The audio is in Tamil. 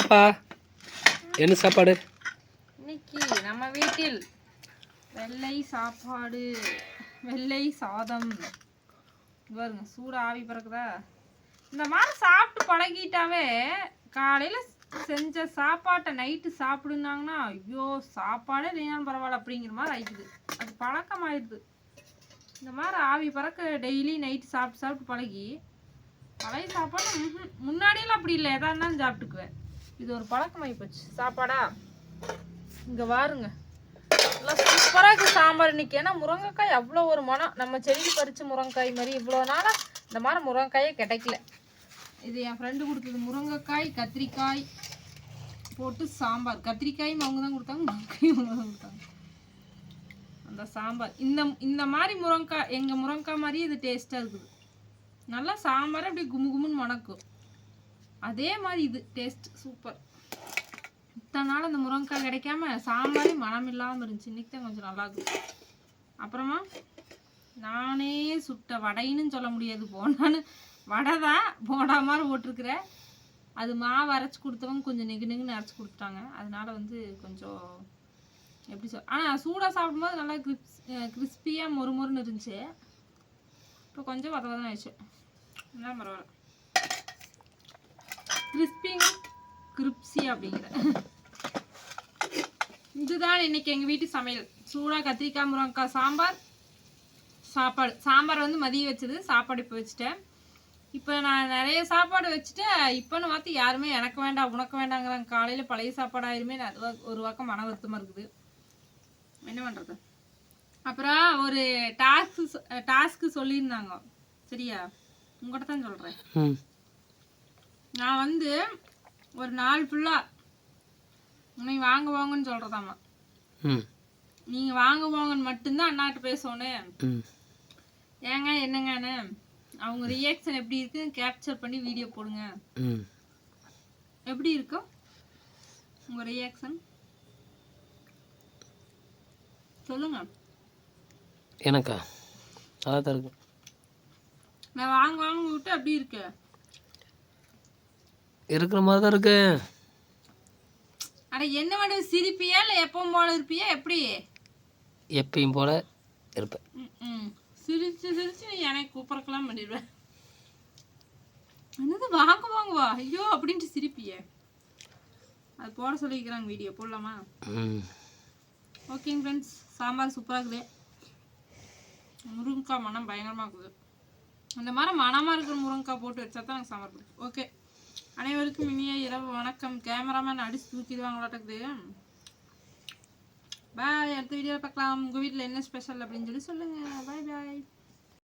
அப்பா என்ன சாப்பாடு? இன்னைக்கு நம்ம வீட்டில் வெள்ளை சாப்பாடு வெள்ளை சாதம். பாருங்க சூடு ஆவி பறக்குதா? இந்த மாதிரி சாப்பிட்டு பழகிட்டாவே காலையில் செஞ்ச சாப்பாட்டை நைட்டு சாப்பிடுனாங்கன்னா ஐயோ சாப்பாடே இல்லைனாலும் பரவாயில்ல அப்படிங்கிற மாதிரி ஆயிடுது. அது பழக்கமாயிடுது இந்த மாதிரி ஆவி பறக்க டெய்லி நைட்டு சாப்பிட்டு சாப்பிட்டு பழகி பழைய சாப்பாடு முன்னாடியெல்லாம் அப்படி இல்லை. எதா இருந்தாலும் சாப்பிட்டுக்குவேன். இது ஒரு பழக்கமாகி போச்சு. சாப்பாடா? இங்கே பாருங்க நல்லா சூப்பராக இருக்குது சாம்பார் இன்னைக்கு. ஏன்னா முருங்கைக்காய் அவ்வளோ ஒரு மனம். நம்ம செடிக்கு பறித்து முருங்கைக்காய் மாதிரி இவ்வளோ நாளாக இந்த மாதிரி முருங்கைக்காயே கிடைக்கல. இது என் ஃப்ரெண்டு கொடுத்தது. முருங்கைக்காய் கத்திரிக்காய் போட்டு சாம்பார். கத்திரிக்காயும் அவங்க தான் கொடுத்தாங்க முருங்கைக்காயும் அவங்க தான் கொடுத்தாங்க. அந்த சாம்பார். இந்த இந்த மாதிரி முருங்கைக்காய் எங்கள் முருங்கைக்காய் மாதிரி இது டேஸ்ட்டாக இருக்குது. நல்லா சாம்பார் அப்படியே கும்மு கும்முன்னு மணக்கும். அதே மாதிரி இது டேஸ்ட் சூப்பர் இத்தனை நாள் அந்த முருங்கைக்காய் கிடைக்காம சாம்பாரே மனம் இல்லாமல் இருந்துச்சு. இன்னைக்கு தான் கொஞ்சம் நல்லா இருக்கு அப்புறமா நானே சுட்ட வடைன்னு சொல்ல முடியாது. போனான்னு வடை தான் போடா மாதிரி போட்டிருக்கிறேன் அது மாவு அரைச்சி கொடுத்தவங்க கொஞ்சம் நெகு நெகுன்னு அரைச்சி கொடுத்துட்டாங்க. அதனால வந்து கொஞ்சம் எப்படி சொல் ஆனால் சூடாக சாப்பிடும்போது நல்லா கிரிப்ஸ் கிறிஸ்பியாக மொறு மொறுன்னு இருந்துச்சு. இப்போ கொஞ்சம் வத வதம் ஆயிடுச்சு. என்ன பரவாயில்ல கிறிஸ்பிங் கிரிப்ஸி அப்படிங்கிற. இதுதான் இன்னைக்கு எங்கள் வீட்டு சமையல். சூடாக கத்திரிக்காய் முருங்கைக்காய் சாம்பார் சாப்பாடு. சாம்பார் வந்து மதியம் வச்சது. சாப்பாடு இப்போ வச்சுட்டேன். இப்போ நான் நிறைய சாப்பாடு வச்சுட்டேன் இப்போன்னு பார்த்து யாருமே எனக்கு வேண்டாம் உனக்கு வேண்டாங்கிறாங்க. காலையில் பழைய சாப்பாடு ஆயிருமே அது ஒரு பக்கம் மன வருத்தமாக இருக்குது. என்ன பண்ணுறது அப்புறம் ஒரு டாஸ்க் டாஸ்க்கு சொல்லியிருந்தாங்க. சரியா? உங்கள்கிட்ட தான் சொல்கிறேன் ம். நான் வந்து ஒரு நாள் ஃபுல்லாக உன்னை வாங்க வாங்கன்னு சொல்கிறதாம்மா ம். நீங்கள் வாங்க வாங்கன்னு மட்டும்தான் அண்ணாட்ட பேசணும் ஏங்க என்னங்கன்னு. அவங்க ரியாக்ஷன் எப்படி இருக்குன்னு கேப்சர் பண்ணி வீடியோ போடுங்க. எப்படி இருக்கும் உங்கள் ரியாக்ஷன் சொல்லுங்க. எனக்கா? நல்லா தான் இருக்கும் நான் வாங்க வாங்க விட்டு அப்படி இருக்கு? இருக்கிற மாதிரி தான் இருக்கு. அட என்ன பண்ண சிரிப்பியா இல்லை எப்பவும் போல இருப்பியா? எப்படி? எப்பயும் போல இருப்பேன் ம், சிரிச்சு சிரிச்சு நீ எனக்கு கூப்பிடக்கலாம் பண்ணிடுவேன் என்னது வாங்க வாங்க வா. ஐயோ அப்படின்ட்டு சிரிப்பியே. அது போட சொல்லிக்கிறாங்க வீடியோ போடலாமா? ஓகேங்க ஃப்ரெண்ட்ஸ் சாம்பார் சூப்பராக இருக்குது. முருங்கைக்காய் மனம் பயங்கரமாக இருக்குது. அந்த மாதிரி மனமாக இருக்கிற முருங்கைக்காய் போட்டு வச்சா தான் எனக்கு சாம்பார் பிடிக்கும். ஓகே அனைவருக்கும் இனிய இரவு வணக்கம். கேமராமேன் அடிச்சு தூக்கிடுவாங்களாட்டக்குது பாய் அடுத்த வீடியோவில் பார்க்கலாம். உங்கள் வீட்டில் என்ன ஸ்பெஷல் அப்படின்னு சொல்லி சொல்லுங்கள் பாய் பாய்